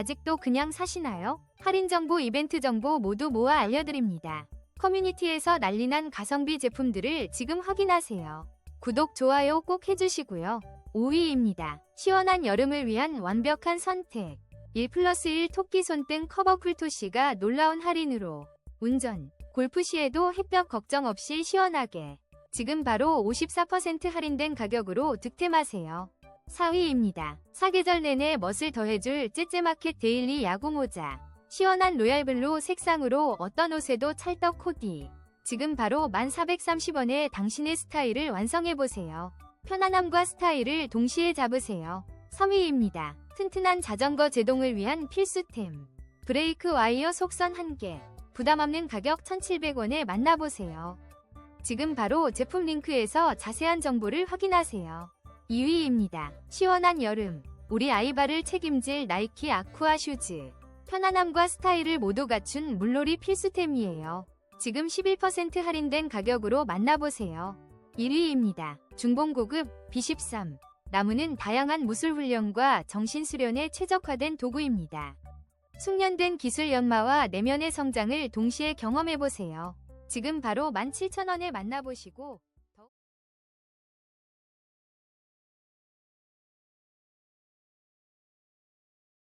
아직도 그냥 사시나요? 할인 정보, 이벤트 정보 모두 모아 알려드립니다. 커뮤니티에서 난리난 가성비 제품들을 지금 확인하세요. 구독, 좋아요 꼭 해주시고요. 5위입니다. 시원한 여름을 위한 완벽한 선택. 1 플러스 1 토끼 손등 커버 쿨토시가 놀라운 할인으로 운전, 골프 시에도 햇볕 걱정 없이 시원하게 지금 바로 54% 할인된 가격으로 득템하세요. 4위입니다. 사계절 내내 멋을 더해줄 째째마켓 데일리 야구 모자. 시원한 로얄블루 색상으로 어떤 옷에도 찰떡 코디. 지금 바로 1430원에 당신의 스타일을 완성해보세요. 편안함과 스타일을 동시에 잡으세요. 3위입니다. 튼튼한 자전거 제동을 위한 필수템. 브레이크 와이어 속선 1개. 부담 없는 가격 1,700원에 만나보세요. 지금 바로 제품 링크에서 자세한 정보를 확인하세요. 2위입니다. 시원한 여름. 우리 아이바를 책임질 나이키 아쿠아 슈즈. 편안함과 스타일을 모두 갖춘 물놀이 필수템이에요. 지금 11% 할인된 가격으로 만나보세요. 1위입니다. 중봉고급 B13. 나무는 다양한 무술 훈련과 정신 수련에 최적화된 도구입니다. 숙련된 기술 연마와 내면의 성장을 동시에 경험해보세요. 지금 바로 17,000원에 만나보시고